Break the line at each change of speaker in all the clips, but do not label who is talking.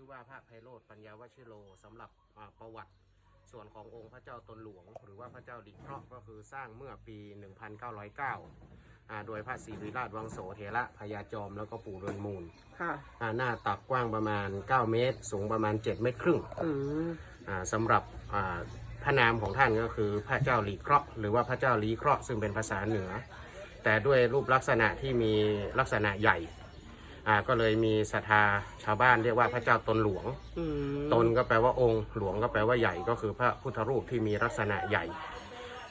ชื่อว่าพระไพโรธปัญญาวชิโรสำหรับอ่าประวัติส่วนขององค์พระเจ้าตนหลวง หรือว่าพระเจ้าดิเคราะห์ก็คือสร้างเมื่อปี 1909อ่าโดยพระศรีวิราชวังโสเถระพญาจอมแล้วก็ปู่เรือนมูล
ค่ะ
อ่าหน้าตักกว้างประมาณ 9 เมตร สูงประมาณ 7 เมตรครึ่ง
อืม
อ่าสำหรับอ่าพระนามของท่านก็คือพระเจ้าหลีเคราะห์หรือว่าพระเจ้าลีเคราะห์ซึ่งเป็นภาษาเหนือ แต่ด้วยรูปลักษณะที่มีลักษณะใหญ่ อ่าก็เลยมีศรัทธาชาวบ้านเรียกว่าพระเจ้าตนหลวง
อืม
ตนก็แปลว่าองค์หลวงก็แปลว่าใหญ่ก็คือพระพุทธรูปที่มีลักษณะใหญ่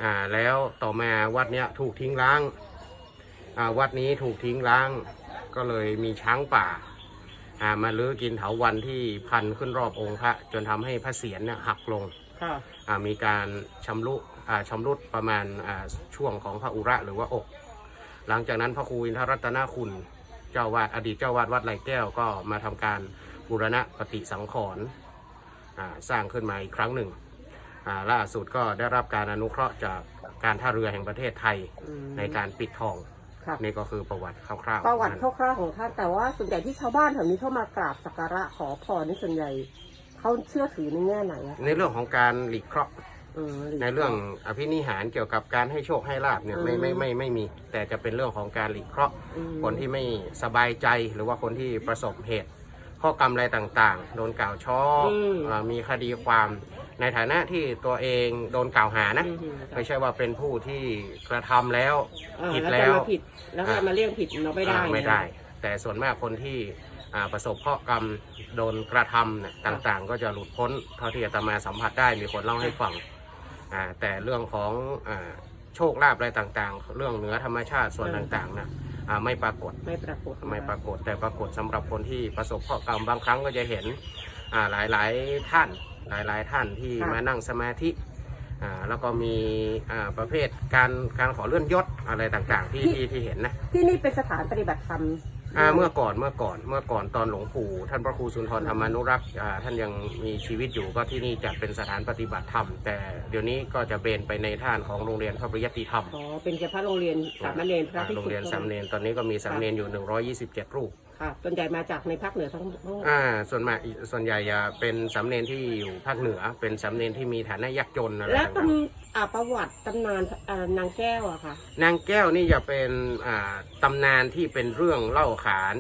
อ่าแล้วต่อมาวัดเนี้ยถูกทิ้งร้างอ่าวัดนี้ถูกทิ้งร้าง ก็เลยมีช้างป่าอ่ามาลื้อกินเถาวันที่พันขึ้นรอบองค์พระ จนทำให้พระเศียรเนี่ยหักลง
ค่ะ
อ่ามีการชำรุอ่าชำรุดประมาณอ่าช่วงของพระอุระหรือว่าอก หลังจากนั้นพระครูอินทรัตนคุณ เจ้าวาดอดีตเจ้าวาดวัดไหลแก้วก็มาทำการบูรณะปฏิสังขรณ์อ่าสร้างขึ้นมาอีกครั้งหนึ่งอ่าล่าสุดก็ได้รับการอนุเคราะห์จากการท่าเรือแห่งประเทศไทย
อืม
ในการปิดทอง
ค่ะ
นี่ก็คือประวัติคร่าวๆ
ประวัติ
ของ
คร่าวๆของท่านแต่ว่าส่วนใหญ่ที่ชาวบ้านแถวนี้เข้ามากราบสักการะขอพรนี่ส่วนใหญ่เขาเชื่อถือในแง่ไหนอะ
ในเรื่องของการหลีกเคราะห์
อืม
ในเรื่องอภินิหารเกี่ยวกับการให้โชคให้ลาบเนี่ยไม่
อืม
ไม่ไม่ไม่มี แต่จะเป็นเรื่องของการหลีกเคราะห์
อืม
คนที่ไม่สบายใจหรือว่าคนที่ประสบเหตุ ข้อกรรมอะไรต่างๆ โดนกล่าวช้ออ่ามีคดีความในฐานะที่ตัวเองโดนกล่าวหานะ
อืม
ไม่ใช่ว่าเป็นผู้ที่กระทำแล้ว
อ่า
ผิด
แล้ว
แล้
จะ
ว
มาผิดแล้วจะมาเรียกผิดเราไม่ได้
อ่าไม่ได้ แต่ส่วนมากคนที่อ่าประสบเคราะห์กรรมโดนกระทำเนี่ยต่างๆ ก็จะหลุดพ้นเท่าที่อาตมาสัมผัสได้มีคนเล่าให้ฟังอ่า แต่เรื่องของอาโชคลาภอะไรต่างๆ เรื่องเหนือธรรมชาติส่วนต่างๆนะอ่าไม่ปรากฏ
ไม่ปรากฏ
ไม่ปรากฏ แต่ปรากฏสำหรับคนที่ประสบเคราะห์กรรมบางครั้งก็จะเห็นอ่าหลายหลายๆท่านหลายหลายๆ ท่านที่มานั่งสมาธิอ่าแล้วก็มีอ่าประเภทการการขอเลื่อนยศอะไรต่างๆ ที่ที่ที่เห็นนะ
ที่นี่เป็นสถานปฏิบัติธรรม
อ่าเมื่อก่อนเมื่อก่อนเมื่อก่อนตอนหลวงปู่ท่านพระครูสุนทรธรรมานุรักษ์อ่าท่านยังมีชีวิตอยู่ก็ที่นี่จัดเป็นสถานปฏิบัติธรรม แต่เดี๋ยวนี้ก็จะเบนไปในท่านของโรงเรียนพระปริยติธรรม
อ๋อเป็นเฉพาะโรงเรียนสามเณรพระ
อ่า
ภิกษุ
โรงเรียนสามเณรตอนนี้ก็มีสามเณรอยู่ 127 รูป
ค่ะส่วนใหญ่มาจากในภาคเหนือทั้งทั้งหมด
อ่าส่วนมากส่วนใหญ่จะเป็นสำเนนที่อยู่ภาคเหนือ เป็นสำเนนที่มีฐานะยากจนอะไร
และต
ต่างำ
อ่าประวัติตำนานอ่านางแก้วอะค่ะ
ๆนางแก้วนี่จะเป็นอ่าตำนานที่เป็นเรื่องเล่าขาน